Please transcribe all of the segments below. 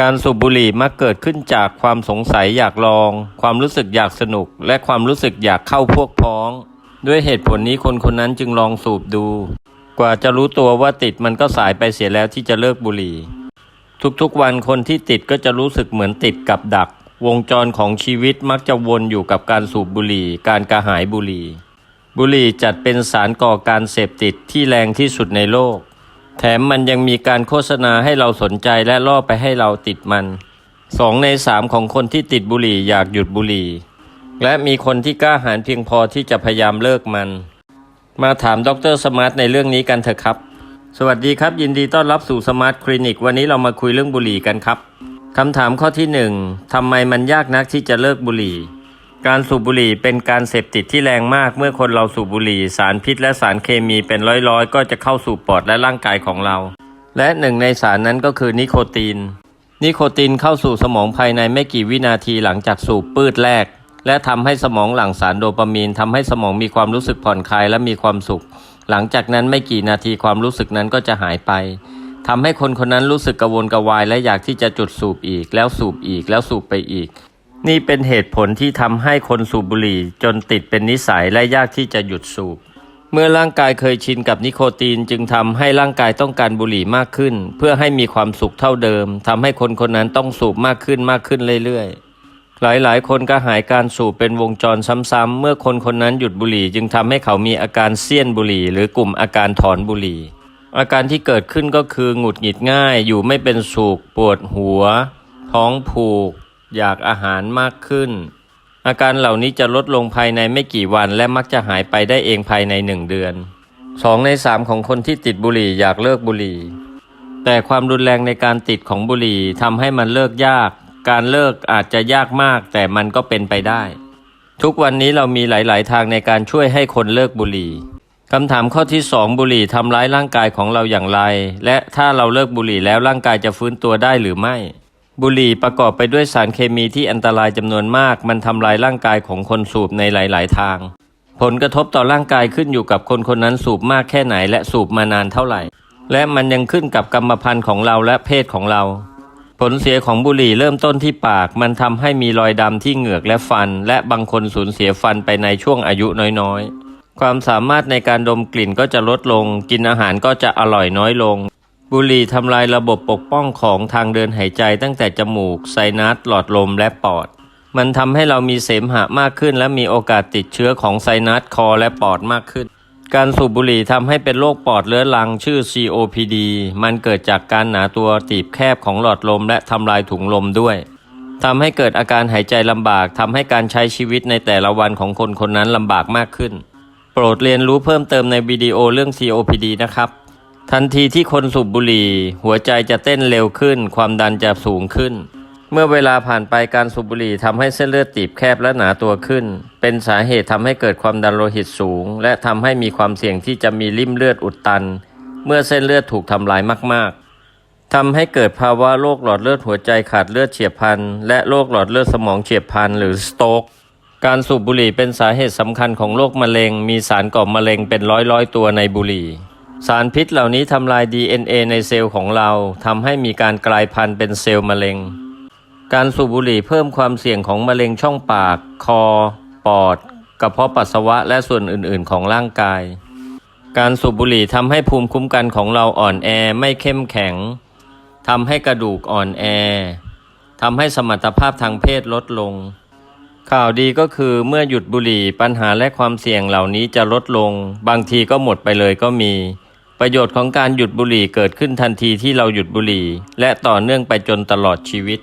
การสูบบุหรี่มักเกิดขึ้นจากความสงสัยอยากลอง ความรู้สึกอยากสนุก และความรู้สึกอยากเข้าพวกพ้อง ด้วยเหตุผลนี้คนคนนั้นจึงลองสูบดู กว่าจะรู้ตัวว่าติดมันก็สายไปเสียแล้วที่จะเลิกบุหรี่ ทุกๆวันคนที่ติดก็จะรู้สึกเหมือนติดกับดัก วงจรของชีวิตมักจะวนอยู่กับการสูบบุหรี่ การกระหายบุหรี่ บุหรี่จัดเป็นสารก่อการเสพติดที่แรงที่สุดในโลก แถมมันยังมีการโฆษณาให้เราสนใจและล่อไปให้เราติดมันสองในสามของคนที่ติดบุหรี่อยากหยุดบุหรี่ และมีคนที่กล้าหาญเพียงพอที่จะพยายามเลิกมัน มาถามดรสมาร์ทในเรื่องนี้กันเถอะครับ สวัสดีครับ ยินดีต้อนรับสู่สมาร์ทคลินิกวันนี้เรามาคุยเรื่องบุหรี่กันครับคำถามข้อที่หนึ่งทำไมมันยากนักที่จะเลิกบุหรี่ การสูบบุหรี่เป็นการเสพติดที่แรงมาก เมื่อคนเราสูบบุหรี่ สารพิษและสารเคมีเป็นร้อยๆ ก็จะเข้าสู่ปอดและร่างกายของเรา และหนึ่งในสารนั้นก็คือนิโคติน นิโคตินเข้าสู่สมองภายในไม่กี่วินาทีหลังจากสูบปื้ดแรก และทำให้สมองหลั่งสารโดปามีนทำให้สมองมีความรู้สึกผ่อนคลายและมีความสุข หลังจากนั้นไม่กี่นาทีความรู้สึกนั้นก็จะหายไปทำให้คนคนนั้นรู้สึกกระวนกระวายและอยากที่จะจุดสูบอีก แล้วสูบอีกแล้วสูบไปอีก นี่เป็นเหตุผลที่ทำให้คนสูบบุหรี่จนติดเป็นนิสัยและยากที่จะหยุดสูบ เมื่อร่างกายเคยชินกับนิโคตินจึงทำให้ร่างกายต้องการบุหรี่มากขึ้น เพื่อให้มีความสุขเท่าเดิมทำให้คนคนนั้นต้องสูบมากขึ้นมากขึ้นเรื่อยๆ หลายๆ คนก็หายการสูบเป็นวงจรซ้ำๆ เมื่อคนคนนั้นหยุดบุหรี่จึงทำให้เขามีอาการเสี้ยนบุหรี่ หรือกลุ่มอาการถอนบุหรี่ อาการที่เกิดขึ้นก็คือหงุดหงิดง่าย อยู่ไม่เป็นสุขปวดหัว ท้องผูก อยากอาหารมากขึ้น อาการเหล่านี้จะลดลงภายในไม่กี่วัน และมักจะหายไปได้เองภายในหนึ่งเดือนสองในสามของคนที่ติดบุหรี่อยากเลิกบุหรี่ แต่ความรุนแรงในการติดของบุหรี่ทำให้มันเลิกยาก การเลิกอาจจะยากมาก แต่มันก็เป็นไปได้ ทุกวันนี้เรามีหลาย ๆ ทางในการช่วยให้คนเลิกบุหรี่คำถามข้อที่สองบุหรี่ทำร้ายร่างกายของเราอย่างไร และถ้าเราเลิกบุหรี่แล้วร่างกายจะฟื้นตัวได้หรือไม่ บุหรี่ประกอบไปด้วยสารเคมีที่อันตรายจำนวนมาก มันทำลายร่างกายของคนสูบในหลาย ๆ ทาง ผลกระทบต่อร่างกายขึ้นอยู่กับคนคนนั้นสูบมากแค่ไหนและสูบมานานเท่าไหร่ และมันยังขึ้นกับกรรมพันธุ์ของเราและเพศของเรา ผลเสียของบุหรี่เริ่มต้นที่ปาก มันทำให้มีรอยดำที่เหงือกและฟัน และบางคนสูญเสียฟันไปในช่วงอายุน้อย ๆ ความสามารถในการดมกลิ่นก็จะลดลง กินอาหารก็จะอร่อยน้อยลง บุหรี่ทำลายระบบปกป้องของทางเดินหายใจตั้งแต่จมูก ไซนัสหลอดลมและปอด มันทำให้เรามีเสมหะมากขึ้น และมีโอกาสติดเชื้อของไซนัสคอและปอดมากขึ้น การสูบบุหรี่ทำให้เป็นโรคปอดเรื้อรังชื่อ COPD มันเกิดจากการหนาตัวตีบแคบของหลอดลมและทำลายถุงลมด้วยทำให้เกิดอาการหายใจลำบากทำให้การใช้ชีวิตในแต่ละวันของคนคนนั้นลำบากมากขึ้น โปรดเรียนรู้เพิ่มเติมในวิดีโอเรื่อง COPD นะครับ ทันทีที่คนสูบบุหรี่ หัวใจจะเต้นเร็วขึ้น ความดันจะสูงขึ้น เมื่อเวลาผ่านไปการสูบบุหรี่ทำให้เส้นเลือดตีบแคบและหนาตัวขึ้น เป็นสาเหตุทำให้เกิดความดันโลหิตสูง และทำให้มีความเสี่ยงที่จะมีริ่มเลือดอุดตัน เมื่อเส้นเลือดถูกทำลายมาก ๆทำให้เกิดภาวะโรคหลอดเลือดหัวใจขาดเลือดเฉียบพลันและโรคหลอดเลือดสมองเฉียบพลันหรือสโตกการสูบบุหรี่เป็นสาเหตุสำคัญของโรคมะเร็ง มีสารก่อมะเร็งเป็นร้อยๆตัวในบุหรี่ สารพิษเหล่านี้ทำลาย DNA ในเซลล์ของเราทำให้มีการกลายพันธุ์เป็นเซลล์มะเร็ง การสูบบุหรี่เพิ่มความเสี่ยงของมะเร็งช่องปาก คอ ปอด กระเพาะปัสสาวะและส่วนอื่น ๆ ของร่างกาย การสูบบุหรี่ทำให้ภูมิคุ้มกันของเราอ่อนแอไม่เข้มแข็งทำให้กระดูกอ่อนแอทำให้สมรรถภาพทางเพศลดลง ข่าวดีก็คือเมื่อหยุดบุหรี่ปัญหาและความเสี่ยงเหล่านี้จะลดลง บางทีก็หมดไปเลยก็มี ประโยชน์ของการหยุดบุหรี่เกิดขึ้นทันทีที่เราหยุดบุหรี่ และต่อเนื่องไปจนตลอดชีวิต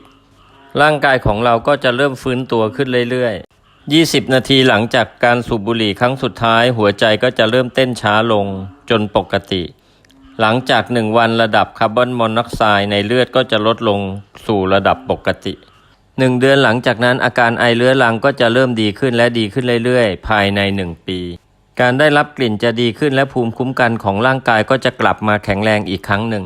ร่างกายของเราก็จะเริ่มฟื้นตัวขึ้นเรื่อยๆ 20 นาทีหลังจากการสูบบุหรี่ครั้งสุดท้าย หัวใจก็จะเริ่มเต้นช้าลงจนปกติ หลังจากหนึ่งวันระดับคาร์บอนมอนอกไซด์ในเลือดก็จะลดลงสู่ระดับปกติหนึ่งเดือนหลังจากนั้นอาการไอเรื้อรังก็จะเริ่มดีขึ้นและดีขึ้นเรื่อยๆ ภายในหนึ่งปี การได้รับกลิ่นจะดีขึ้นและภูมิคุ้มกันของร่างกายก็จะกลับมาแข็งแรงอีกครั้งหนึ่ง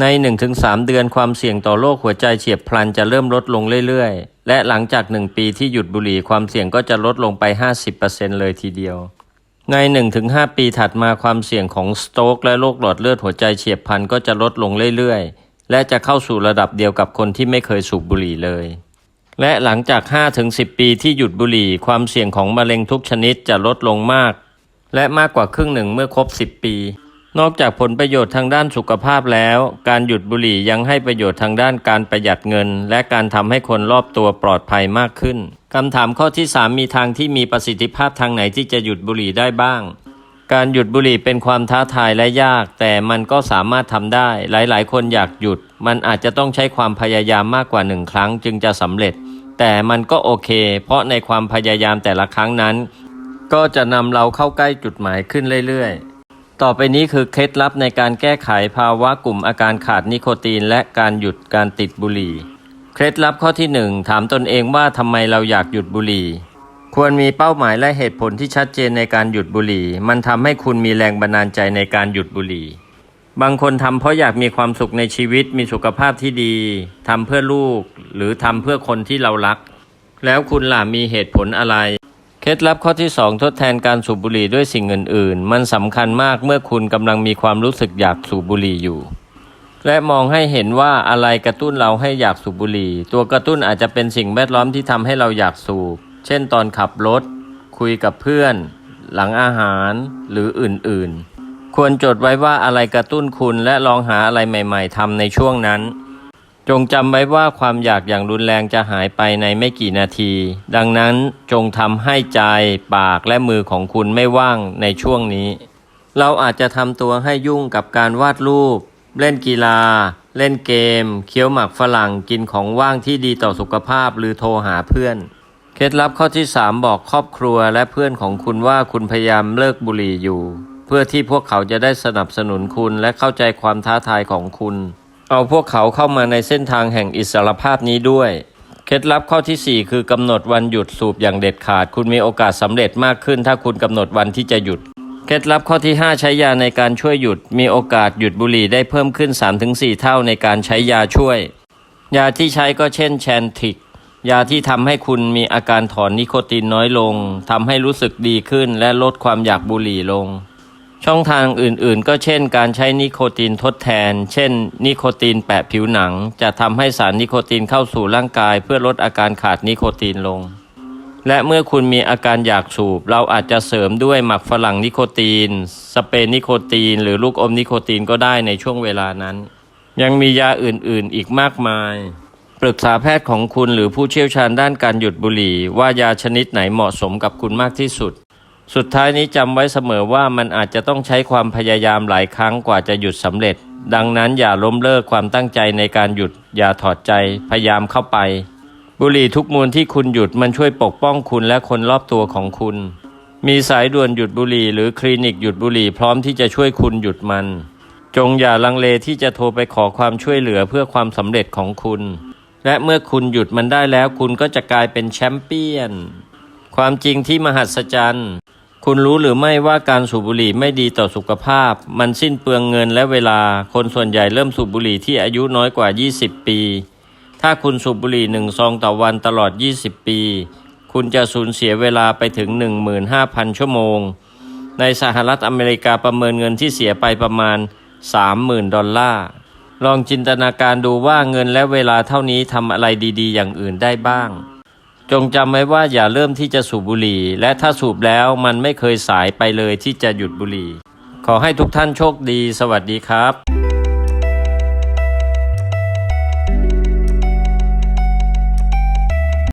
ใน 1-3 เดือนความเสี่ยงต่อโรคหัวใจเฉียบพลันจะเริ่มลดลงเรื่อยๆ และหลังจาก 1 ปีที่หยุดบุหรี่ความเสี่ยงก็จะลดลงไป 50%เลยทีเดียว ใน 1-5 ปีถัดมาความเสี่ยงของสโตรกและโรคหลอดเลือดหัวใจเฉียบพลันก็จะลดลงเรื่อยๆ และจะเข้าสู่ระดับเดียวกับคนที่ไม่เคยสูบบุหรี่เลยและหลังจาก 5-10 ปีที่หยุดบุหรี่ ความเสี่ยงของมะเร็งทุกชนิดจะลดลงมาก และมากกว่าครึ่งหนึ่งเมื่อครบ 10 ปี นอกจากผลประโยชน์ทางด้านสุขภาพแล้ว การหยุดบุหรี่ยังให้ประโยชน์ทางด้านการประหยัดเงิน และการทำให้คนรอบตัวปลอดภัยมากขึ้นคำถามข้อที่ 3 มีทางที่มีประสิทธิภาพทางไหนที่จะหยุดบุหรี่ได้บ้าง การหยุดบุหรี่เป็นความท้าทายและยาก แต่มันก็สามารถทำได้ หลายๆ คนอยากหยุด มันอาจจะต้องใช้ความพยายามมากกว่าหนึ่งครั้งจึงจะสำเร็จ แต่มันก็โอเค เพราะในความพยายามแต่ละครั้งนั้น ก็จะนำเราเข้าใกล้จุดหมายขึ้นเรื่อยๆ ต่อไปนี้คือเคล็ดลับในการแก้ไขภาวะกลุ่มอาการขาดนิโคตินและการหยุดการติดบุหรี่ เคล็ดลับข้อที่หนึ่งถามตนเองว่าทำไมเราอยากหยุดบุหรี่ ควรมีเป้าหมายและเหตุผลที่ชัดเจนในการหยุดบุหรี่ มันทำให้คุณมีแรงบันดาลใจในการหยุดบุหรี่บางคนทำเพราะอยากมีความสุขในชีวิตมีสุขภาพที่ดีทำเพื่อลูก หรือทำเพื่อคนที่เรารัก แล้วคุณล่ะมีเหตุผลอะไร เคล็ดลับข้อที่ 2 ทดแทนการสูบบุหรี่ด้วยสิ่งอื่น ๆ มันสำคัญมากเมื่อคุณกำลังมีความรู้สึกอยากสูบบุหรี่อยู่ และมองให้เห็นว่าอะไรกระตุ้นเราให้อยากสูบบุหรี่ ตัวกระตุ้นอาจจะเป็นสิ่งแวดล้อมที่ทำให้เราอยากสูบ เช่นตอนขับรถ คุยกับเพื่อน หลังอาหารหรืออื่น ๆ ควรจดไว้ว่าอะไรกระตุ้นคุณและลองหาอะไรใหม่ ๆทำในช่วงนั้น จงจำไว้ว่าความอยากอย่างรุนแรงจะหายไปในไม่กี่นาที ดังนั้นจงทำให้ใจปากและมือของคุณไม่ว่างในช่วงนี้ เราอาจจะทำตัวให้ยุ่งกับการวาดรูป เล่นกีฬา เล่นเกม เคี้ยวหมักฝรั่งกินของว่างที่ดีต่อสุขภาพหรือโทรหาเพื่อน เคล็ดลับข้อที่ 3 บอกครอบครัวและเพื่อนของคุณว่าคุณพยายามเลิกบุหรี่อยู่ เพื่อที่พวกเขาจะได้สนับสนุนคุณและเข้าใจความท้าทายของคุณ เอาพวกเขาเข้ามาในเส้นทางแห่งอิสรภาพนี้ด้วย เคล็ดลับข้อทีสี่ 4 คือกำหนดวันหยุดสูบอย่างเด็ดขาด คุณมีโอกาสสำเร็จมากขึ้น ถ้าคุณกำหนดวันที่จะหยุด เคล็ดลับข้อที่ 5 ใช้ยาในการช่วยหยุด มีโอกาสหยุดบุหรี่ได้เพิ่มขึ้น 3-4 เท่าในการใช้ยาช่วย ยาที่ใช้ก็เช่นแชนทิกยาที่ทำให้คุณมีอาการถอนนิโคตินน้อยลงทำให้รู้สึกดีขึ้นและลดความอยากบุหรี่ลง ช่องทางอื่นๆ ก็เช่นการใช้นิโคตินทดแทน เช่น นิโคตินแปะผิวหนัง จะทำให้สารนิโคตินเข้าสู่ร่างกายเพื่อลดอาการขาดนิโคตินลง และเมื่อคุณมีอาการอยากสูบ เราอาจจะเสริมด้วยหมักฝรั่งนิโคติน สเปรย์นิโคติน หรือลูกอมนิโคตินก็ได้ในช่วงเวลานั้น ยังมียาอื่นๆ อีกมากมาย ปรึกษาแพทย์ของคุณหรือผู้เชี่ยวชาญด้านการหยุดบุหรี่ ว่ายาชนิดไหนเหมาะสมกับคุณมากที่สุด สุดท้ายนี้จำไว้เสมอว่ามันอาจจะต้องใช้ความพยายามหลายครั้งกว่าจะหยุดสำเร็จ ดังนั้นอย่าล้มเลิกความตั้งใจในการหยุด อย่าถอดใจ พยายามเข้าไป บุหรี่ทุกมวลที่คุณหยุดมันช่วยปกป้องคุณและคนรอบตัวของคุณ มีสายด่วนหยุดบุหรี่หรือคลินิกหยุดบุหรี่พร้อมที่จะช่วยคุณหยุดมัน จงอย่าลังเลที่จะโทรไปขอความช่วยเหลือเพื่อความสำเร็จของคุณ และเมื่อคุณหยุดมันได้แล้วคุณก็จะกลายเป็นแชมเปี้ยนความจริงที่มหัศจรรย์ คุณรู้หรือไม่ว่าการสูบบุหรี่ไม่ดีต่อสุขภาพ มันสิ้นเปลืองเงินและเวลา คนส่วนใหญ่เริ่มสูบบุหรี่ที่อายุน้อยกว่า 20 ปี ถ้าคุณสูบบุหรี่หนึ่งซองต่อวันตลอด 20 ปี คุณจะสูญเสียเวลาไปถึง 15,000 ชั่วโมง ในสหรัฐอเมริกาประเมินเงินที่เสียไปประมาณ 30,000 ดอลลาร์ ลองจินตนาการดูว่าเงินและเวลาเท่านี้ทำอะไรดี ๆ อย่างอื่นได้บ้าง จงจำไว้ว่าอย่าเริ่มที่จะสูบบุหรี่ และถ้าสูบแล้วมันไม่เคยสายไปเลยที่จะหยุดบุหรี่ ขอให้ทุกท่านโชคดี สวัสดีครับ